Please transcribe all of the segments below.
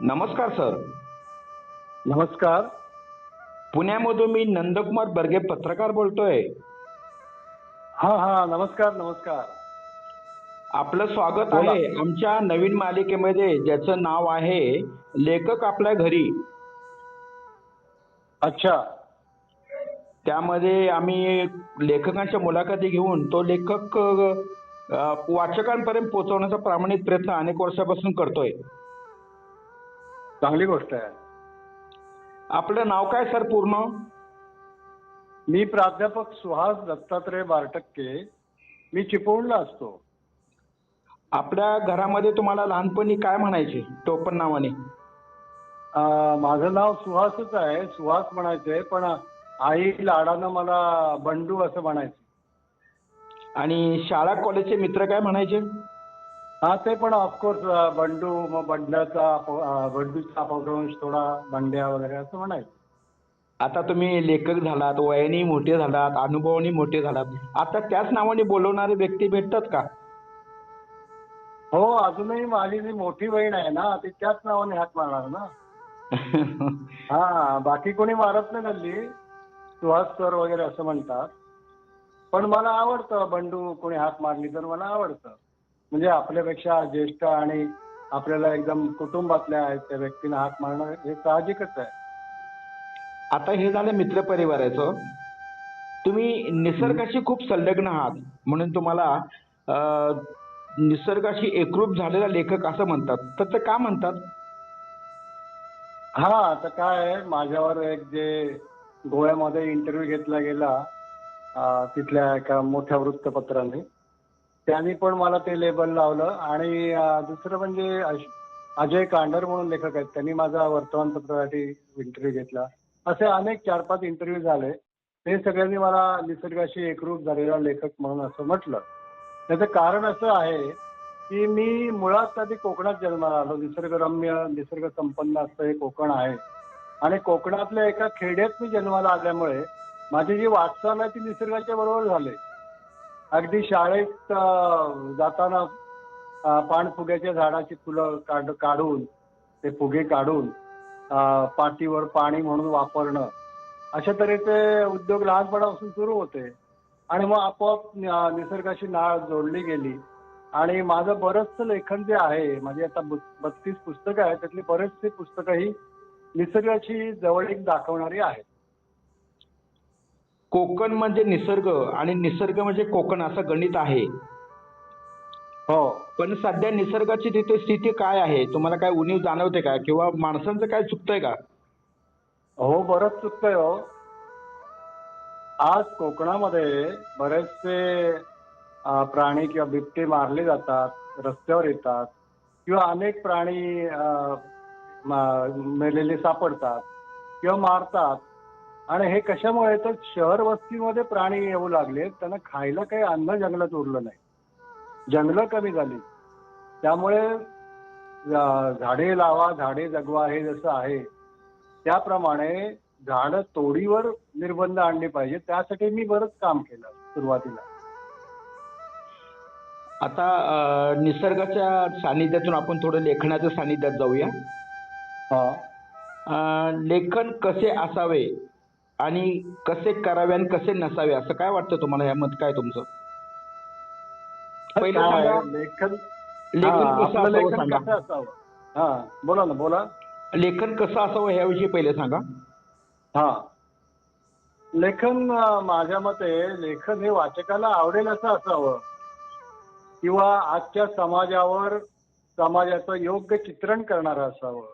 नमस्कार सर. नमस्कार. पुण्यामधून मी नंदकुमार बर्गे पत्रकार बोलतोय. हा हा नमस्कार नमस्कार. आपलं स्वागत बोला. आहे आमच्या नवीन मालिकेमध्ये ज्याचं नाव आहे लेखक आपल्या घरी. अच्छा. त्यामध्ये आम्ही लेखकांच्या मुलाखती घेऊन तो लेखक अ, वाचकांपर्यंत पोहोचवण्याचा प्रामाणिक प्रयत्न अनेक वर्षापासून करतोय. चांगली गोष्ट आहे. आपलं नाव काय सर पूर्ण? मी प्राध्यापक सुहास दत्तात्रय बारटक्के. मी चिपळूणला असतो. आपल्या घरामध्ये तुम्हाला लहानपणी काय म्हणायचे टोपण नावाने? माझं नाव सुहासच आहे सुहास म्हणायचंय पण आई लाडानं मला बंडू असं म्हणायचं. आणि शाळा कॉलेजचे मित्र काय म्हणायचे? हा ते पण ऑफकोर्स बंडू मग अप- अं, बंडूचा अपभ्रंश थोडा बंड्या वगैरे असं म्हणायचं. आता तुम्ही लेखक झालात वयाने मोठे झालात अनुभवाने मोठे झालात. आता त्याच नावाने बोलवणारे व्यक्ती भेटतात का? हो अजूनही माझी जी मोठी बहीण आहे ना ती त्याच नावाने हात मारणार ना. हा बाकी कोणी मारत नाही हल्ली. सुहास सर वगैरे असं म्हणतात. पण मला आवडतं बंडू कोणी हात मारली तर मला आवडतं. म्हणजे आपल्यापेक्षा ज्येष्ठ आणि आपल्याला एकदम कुटुंबातल्या आहेत त्या व्यक्तीला हात मारणं हे साहजिकच आहे. आता हे झालं मित्रपरिवाराचं तुम्ही निसर्गाशी खूप संलग्न आहात. म्हणून तुम्हाला अं, निसर्गाशी एकरूप झालेला लेखक असं म्हणतात. तर ते का म्हणतात? हा आता काय आहे माझ्यावर एक जे गोव्यामध्ये इंटरव्ह्यू घेतला गेला अं, तिथल्या एका मोठ्या वृत्तपत्राने त्यांनी पण मला ते लेबल लावलं. आणि दुसरं म्हणजे अश- अजय कांडर म्हणून लेखक आहेत. त्यांनी माझा वर्तमानपत्रासाठी इंटरव्ह्यू घेतला. असे अनेक चार पाच इंटरव्ह्यू झाले. ते सगळ्यांनी मला निसर्गाशी एकरूप झालेला लेखक म्हणून असं म्हटलं. त्याचं कारण असं आहे की मी मुळात आधी कोकणात जन्माला आलो. निसर्गरम्य निसर्ग संपन्न असं हे कोकण आहे. आणि कोकणातल्या एका खेड्यात मी जन्माला आल्यामुळे माझी जी वाटचाल आहे ती निसर्गाच्या बरोबर झाली. अगदी शाळेत जाताना पाणफुग्याच्या झाडाची फुलं काढ काढून ते फुगे काढून अं, पाठीवर पाणी म्हणून वापरणं अशा तऱ्हेचे उद्योग लहानपणापासून सुरू होते. आणि मग आपोआप निसर्गाशी नाळ जोडली गेली. आणि माझं बरंचसं लेखन जे आहे माझी आता बत्तीस पुस्तकं आहेत त्यातली बरेचसे पुस्तकं ही निसर्गाची जवळीक दाखवणारी आहेत. कोकण म्हणजे निसर्ग आणि निसर्ग म्हणजे कोकण असं गणित आहे. हो. पण सध्या निसर्गाची तिथे स्थिती काय आहे? तुम्हाला काय उणीव जाणवते का? किंवा माणसांचं काय चुकतंय का? हो बरंच चुकतंय हो. आज कोकणामध्ये बरेचसे प्राणी किंवा बिबटे मारले जातात रस्त्यावर येतात किंवा अनेक प्राणी मेलेले सापडतात किंवा मारतात. आणि हे कशामुळे? तर शहर वस्तीमध्ये प्राणी येऊ लागले त्यांना खायला काही अन्न जंगलात उरलं नाही. जंगलं कमी झाली. त्यामुळे झाडे लावा झाडे जगवा हे जसं आहे त्याप्रमाणे झाडं तोडीवर निर्बंध आणले पाहिजे त्यासाठी मी बरंच काम केलं सुरुवातीला. आता निसर्गाच्या सानिध्यातून आपण थोडं लेखनाच्या सानिध्यात जाऊया. लेखन कसे असावे आणि कसे करावे आणि कसे नसावे असं काय वाटतं तुम्हाला या मत काय तुमचं? पहिलं सांगा. लेखन लेखन कसं आपलं असावं लेखन सांगा. कसं असावं? हा बोला ना बोला. लेखन कसं असावं ह्याविषयी पहिले सांगा. हा. लेखन अं, माझ्या मते लेखन हे वाचकाला आवडेल असं असावं. किंवा आजच्या समाजावर समाजाचं योग्य चित्रण करणारं असावं.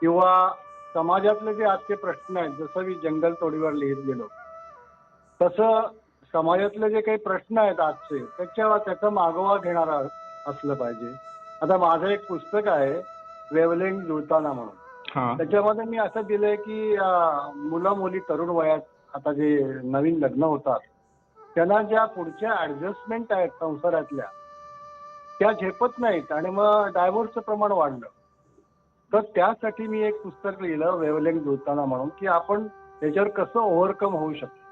किंवा समाजातले जे आजचे प्रश्न आहेत जसं मी जंगल तोडीवर लिहित गेलो तसं समाजातले जे काही प्रश्न आहेत आजचे त्याच्या त्याचा मागोवा घेणारा असलं पाहिजे. आता माझं एक पुस्तक आहे वेवलेंग जुळताना म्हणून. त्याच्यामध्ये मी असं दिलंय की मुलं मुली तरुण वयात आता जे नवीन लग्न होतात त्यांना ज्या पुढच्या ऍडजस्टमेंट आहेत संसारातल्या त्या झेपत नाहीत आणि मग डायव्होर्सचं प्रमाण वाढलं. तर त्यासाठी मी एक पुस्तक लिहिलं वेवलेंग जुळताना म्हणून की आपण त्याच्यावर कसं ओव्हरकम होऊ शकतो.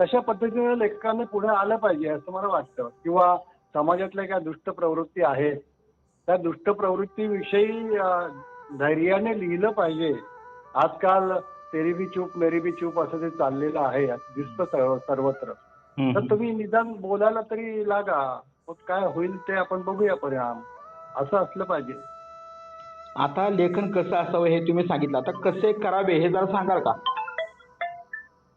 तशा पद्धतीने लेखकांनी पुढे आलं पाहिजे असं मला वाटतं. किंवा समाजातल्या ज्या दुष्ट प्रवृत्ती आहेत त्या दुष्ट प्रवृत्तीविषयी धैर्याने लिहिलं पाहिजे. आजकाल तेरी बी चूप मेरी बी चूप असं जे चाललेलं आहे दिसतं सर्व- सर्वत्र. तर तुम्ही निदान बोलायला तरी लागा. मग काय होईल ते आपण बघूया परिणाम. असं असलं पाहिजे. आता लेखन कसं असावं हे तुम्ही सांगितलं. आता कसे करावे हे जरा सांगाल का?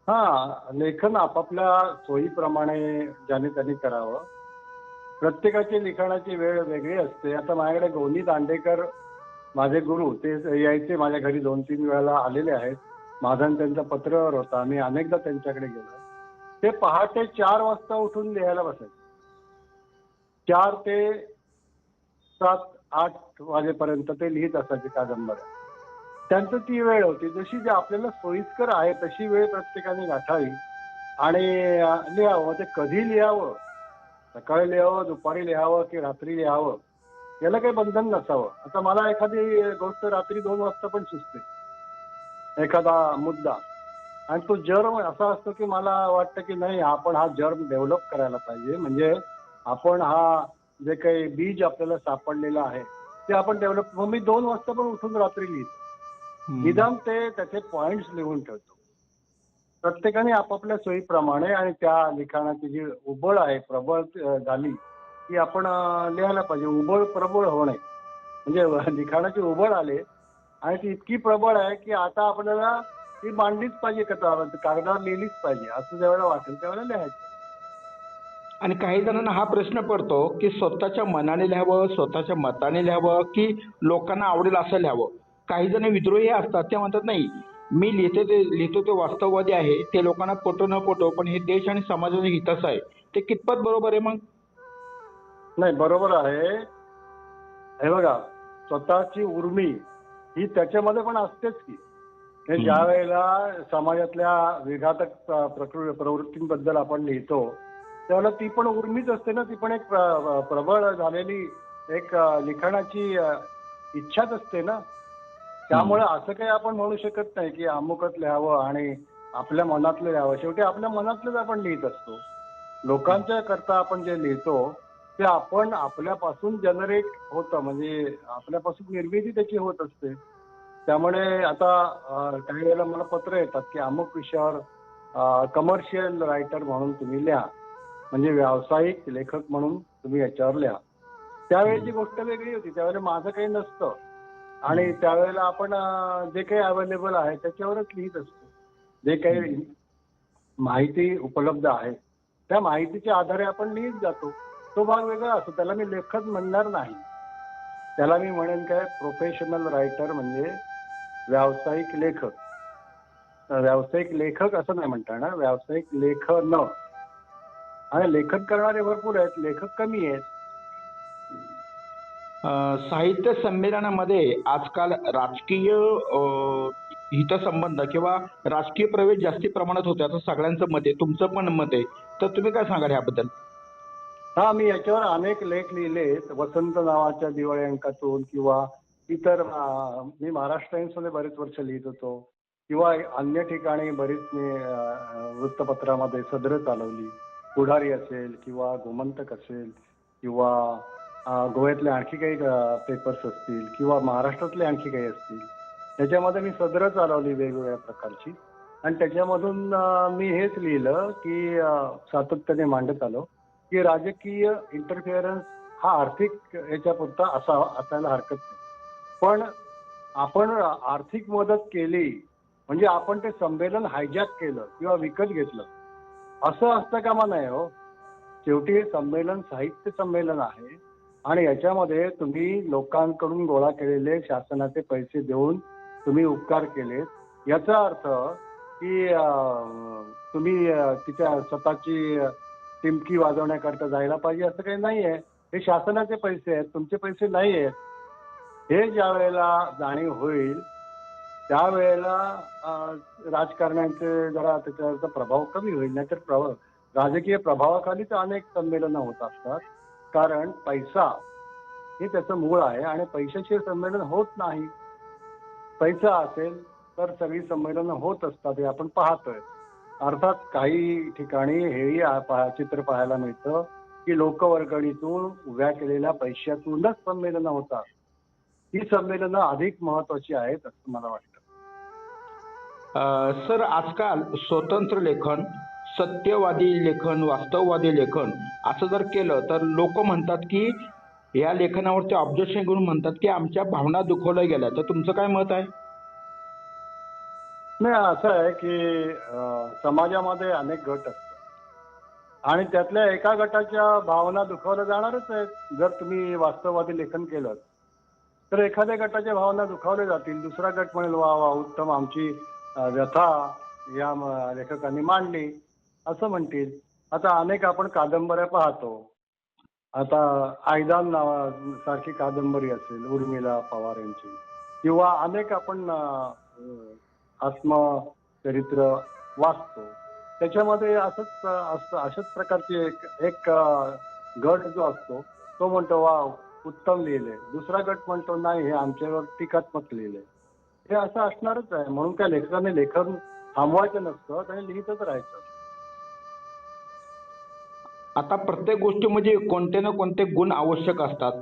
हा लेखन आपापल्या सोयीप्रमाणे ज्याने त्याने करावं. प्रत्येकाची लिखाणाची वेळ वेगळी असते. आता माझ्याकडे गोनी दांडेकर माझे गुरु ते यायचे माझ्या घरी दोन तीन वेळेला आलेले आहेत. माझा त्यांचा पत्रावर होता. मी अनेकदा त्यांच्याकडे गेलो. ते पहाटे चार वाजता उठून लिहायला बसायचे. चार ते सात आठ वाजेपर्यंत ते लिहित असायचे कादंबऱ्या. त्यांचं ती वेळ होती. जशी जी आपल्याला सोयीस्कर आहे तशी वेळ प्रत्येकाने गाठावी. आणि लिहावं. ते कधी लिहावं? सकाळी लिहावं दुपारी लिहावं की रात्री लिहावं? याला काही बंधन नसावं. आता मला एखादी गोष्ट रात्री दोन वाजता पण सुचते. एखादा मुद्दा. आणि तो जर्म असा असतो की मला वाटतं की नाही आपण हा जर्म डेव्हलप करायला पाहिजे. म्हणजे आपण हा जे काही बीज आपल्याला सापडलेलं आहे ते आपण डेव्हलप मग मी दोन वाजता पण उठून रात्री लिहितो. निदान ते त्याचे पॉइंट्स लिहून ठेवतो. प्रत्येकाने आपापल्या सोयीप्रमाणे आणि त्या लिखाणाची जी उबळ आहे प्रबळ झाली ती आपण लिहायला पाहिजे. उबळ प्रबळ होणे म्हणजे लिखाणाची उबळ आले आणि ती इतकी प्रबळ आहे की आता आपल्याला ती मांडलीच पाहिजे कथा कागदावर लिहिलीच पाहिजे. असं ज्यावेळेला वाटेल त्यावेळेला लिहायचं. आणि काही जणांना हा प्रश्न पडतो की स्वतःच्या मनाने लिहावं स्वतःच्या मताने लिहावं की लोकांना आवडेल असं लिहावं. काही जण विद्रोही असतात ते म्हणतात नाही मी लिहिते ते लिहितो ते वास्तववादी आहे ते लोकांना पटो न पटो पण हे देश आणि समाजाच्या हिताचं आहे. ते कितपत बरोबर आहे मग? नाही बरोबर आहे. हे बघा स्वतःची उर्मी ही त्याच्यामध्ये पण असतेच की. हे. ज्या वेळेला समाजातल्या विघातक प्र- प्रकृ प्रवृत्तींबद्दल आपण लिहितो त्यावेळेला ती पण उर्मीच असते ना ती पण एक प्र- प्रबळ झालेली एक लिखाणाची इच्छाच असते ना. त्यामुळे असं काही आपण म्हणू शकत नाही की अमुकच लिहावं आणि आपल्या मनातलं लिहावं शेवटी आपल्या मनातलंच आपण लिहित असतो. लोकांच्या करता आपण जे लिहितो ते आपण आपल्यापासून जनरेट होतं. म्हणजे आपल्यापासून निर्मिती त्याची होत असते. त्यामुळे आता काही वेळेला मला पत्र येतात की अमुक विषयावर कमर्शियल रायटर म्हणून तुम्ही लिहा. म्हणजे व्यावसायिक लेखक म्हणून तुम्ही याच्यावर लिहा त्यावेळेची गोष्ट वेगळी होती त्यावेळेला माझं काही नसतं. आणि त्यावेळेला आपण जे काही अवेलेबल आहे त्याच्यावरच लिहित असतो. जे काही माहिती उपलब्ध आहे त्या माहितीच्या आधारे आपण लिहित जातो. तो भाग वेगळा असतो. त्याला मी लेखक म्हणणार नाही. त्याला मी म्हणेन काय प्रोफेशनल रायटर म्हणजे व्यावसायिक लेखक. व्यावसायिक लेखक असं नाही म्हणता येणार. व्यावसायिक लेखन. आणि लेखन करणारे भरपूर आहेत लेखक कमी आहेत. साहित्य संमेलनामध्ये आजकाल राजकीय अं, हितसंबंध किंवा राजकीय प्रवेश जास्ती प्रमाणात होते असं सगळ्यांचं मत आहे तुमचं पण मत आहे. तर तुम्ही काय सांगाल याबद्दल हा मी याच्यावर अनेक लेख लिहिले वसंत नावाच्या दिवाळी अंकातून किंवा इतर अं, मी महाराष्ट्र टाइम्समध्ये बरेच वर्ष लिहित होतो. किंवा अन्य ठिकाणी बरीच मी अं, वृत्तपत्रामध्ये सदरं चालवली. पुढारी असेल किंवा गोमंतक असेल किंवा गोव्यातले आणखी काही पेपर्स असतील किंवा महाराष्ट्रातले आणखी काही असतील त्याच्यामध्ये मी सदरं चालवली वेगवेगळ्या प्रकारची. आणि त्याच्यामधून मी हेच लिहिलं की सातत्याने मांडत आलो की राजकीय इंटरफिअरन्स हा आर्थिक याच्यापुरता असा असायला हरकत नाही. पण आपण आर्थिक मदत केली म्हणजे आपण ते संमेलन हायजॅक केलं किंवा विकत घेतलं असं असतं कामा नाही हो? शेवटी हे संमेलन साहित्य संमेलन आहे आणि याच्यामध्ये तुम्ही लोकांकडून गोळा केलेले शासनाचे पैसे देऊन तुम्ही उपकार केलेत. याचा अर्थ की तुम्ही तिच्या स्वतःची टिमकी वाजवण्याकरता जायला पाहिजे असं काही नाही आहे हे शासनाचे पैसे आहेत तुमचे पैसे नाही आहेत हे ज्या वेळेला जाणीव होईल त्यावेळेला राजकारण्यांचे जरा त्याच्यावरचा प्रभाव कमी होईल नाहीतर प्रभाव राजकीय प्रभावाखालीच अनेक संमेलनं होत असतात. कारण पैसा हे त्याचं मूळ आहे आणि पैशाशिवाय संमेलन होत नाही. पैसा असेल तर सगळी संमेलनं होत असतात हे आपण पाहतोय. अर्थात काही ठिकाणी हेही चित्र पाहायला मिळतं की लोकवर्गणीतून उभ्या केलेल्या पैशातूनच संमेलनं होतात. ही संमेलनं अधिक महत्वाची आहेत असं मला वाटतं. सर आजकाल स्वतंत्र लेखन सत्यवादी लेखन वास्तववादी लेखन असं जर केलं तर लोक म्हणतात की या लेखनावरती ऑब्जेक्शन घेऊन म्हणतात की आमच्या भावना दुखवल्या गेल्या. तर तुमचं काय मत आहे? नाही असं आहे की समाजामध्ये अनेक गट असतात. आणि त्यातल्या एका गटाच्या भावना दुखावल्या जाणारच आहेत. जर तुम्ही वास्तववादी लेखन केलं तर एखाद्या गटाच्या भावना दुखावल्या जातील. दुसरा गट म्हणेल वा वा उत्तम आमची व्यथा या म- लेखकांनी मांडली. असं म्हणतील. आता अनेक आपण कादंबऱ्या पाहतो. आता आयदान नावा सारखी कादंबरी असेल उर्मिला पवार यांची. किंवा अनेक आपण आत्मचरित्र वाचतो. त्याच्यामध्ये असंच असतं अशाच प्रकारची एक एक गट जो असतो तो म्हणतो वा उत्तम लिहिले दुसरा गट म्हणतो नाही हे आमच्यावर टीकात्मक लिहिले हे असं असणारच आहे. म्हणून काय लेखकाने लेखन थांबवायचं नसतं त्याने लिहितच राहायचं. आता प्रत्येक गोष्टीमध्ये कोणते ना कोणते गुण आवश्यक असतात.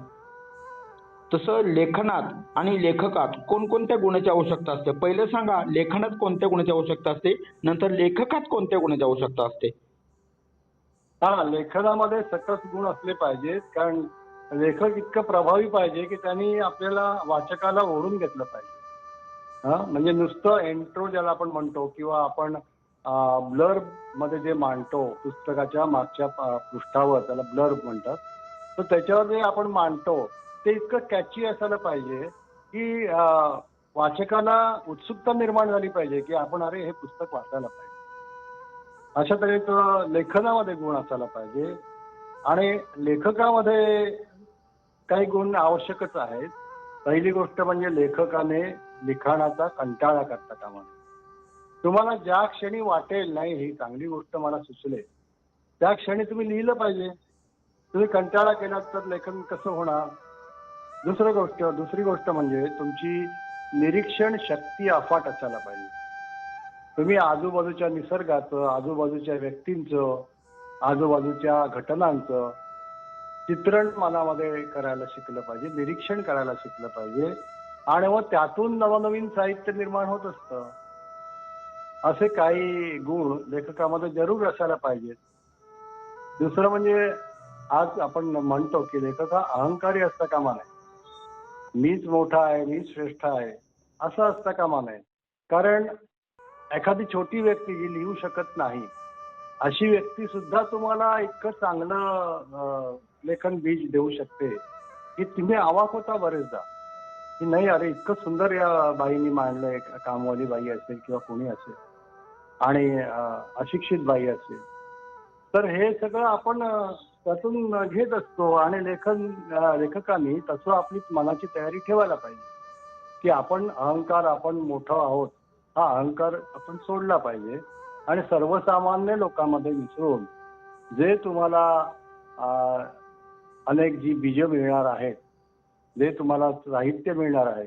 तसं लेखनात आणि लेखकात कोणकोणत्या गुणाची आवश्यकता असते? पहिले सांगा लेखनात कोणत्या गुणाची आवश्यकता असते? नंतर लेखकात कोणत्या गुणाची आवश्यकता असते? हा लेखनामध्ये सकस गुण असले पाहिजेत कारण लेखक इतकं प्रभावी पाहिजे की त्यांनी आपल्याला वाचकाला ओढून घेतलं पाहिजे. हा? म्हणजे नुसतं एंट्रो ज्याला आपण म्हणतो किंवा आपण ब्लरमध्ये जे मांडतो पुस्तकाच्या मागच्या पृष्ठावर त्याला ब्लर म्हणतात. तर त्याच्यावर जे आपण मांडतो ते इतकं कॅची असायला पाहिजे की वाचकाला उत्सुकता निर्माण झाली पाहिजे की आपण अरे हे पुस्तक वाचायला पाहिजे. अशा तऱ्हेचं लेखनामध्ये गुण असायला पाहिजे. आणि लेखकामध्ये काही गुण आवश्यकच आहेत. पहिली गोष्ट म्हणजे लेखकाने लिखाणाचा कंटाळा करता कामा तुम्हाला ज्या क्षणी वाटेल नाही ही चांगली गोष्ट मला सुचले. त्या क्षणी तुम्ही लिहिलं पाहिजे. तुम्ही कंटाळा केलात तर लेखन कसं होणार? दुसरं गोष्ट दुसरी गोष्ट म्हणजे तुमची निरीक्षण शक्ती अफाट असायला पाहिजे. तुम्ही आजूबाजूच्या निसर्गाचं आजूबाजूच्या व्यक्तींचं आजूबाजूच्या घटनांचं चित्रण मनामध्ये करायला शिकलं पाहिजे निरीक्षण करायला शिकलं पाहिजे. आणि मग त्यातून नवनवीन साहित्य निर्माण होत असतं. असे काही गुण लेखकामध्ये जरूर असायला पाहिजेत. दुसरं म्हणजे आज आपण म्हणतो की लेखक हा अहंकारी असता कामा नये. मीच मोठा आहे मीच श्रेष्ठ आहे असं असता कामा नये. कारण एखादी छोटी व्यक्ती जी लिहू शकत नाही अशी व्यक्ती सुद्धा तुम्हाला इतकं चांगलं लेखन बीज देऊ शकते की तुम्ही आवाक होता बरेचदा. की नाही अरे इतकं सुंदर या बाईंनी मांडलंय कामवाली बाई असेल किंवा कोणी असेल आणि अशिक्षित बाई असेल. तर हे सगळं आपण त्यातून घेत असतो आणि लेखन लेखकांनी तसं आपली मनाची तयारी ठेवायला पाहिजे. की आपण अहंकार आपण मोठं आहोत हा अहंकार आपण सोडला पाहिजे आणि सर्वसामान्य लोकांमध्ये मिसळून जे तुम्हाला अनेक जी बीज मिळणार आहेत जे तुम्हाला साहित्य मिळणार आहे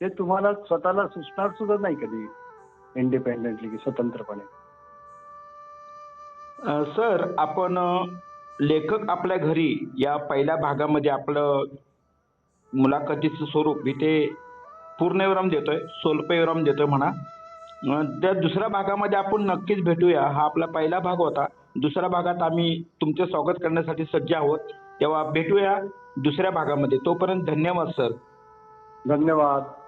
ते तुम्हाला स्वतःला सुचणार सुद्धा नाही कधी इंडिपेंडेंटली की स्वतंत्रपणे. सर आपण लेखक आपल्या घरी या पहिल्या भागामध्ये आपलं मुलाखतीचं स्वरूप इथे पूर्णविराम देतोय स्वल्पविराम देतोय म्हणा. त्या दुसऱ्या भागामध्ये आपण नक्कीच भेटूया. हा आपला पहिला भाग होता. दुसऱ्या भागात आम्ही तुमचे स्वागत करण्यासाठी सज्ज आहोत. तेव्हा भेटूया. दुसऱ्या भागामध्ये. तोपर्यंत धन्यवाद सर. धन्यवाद.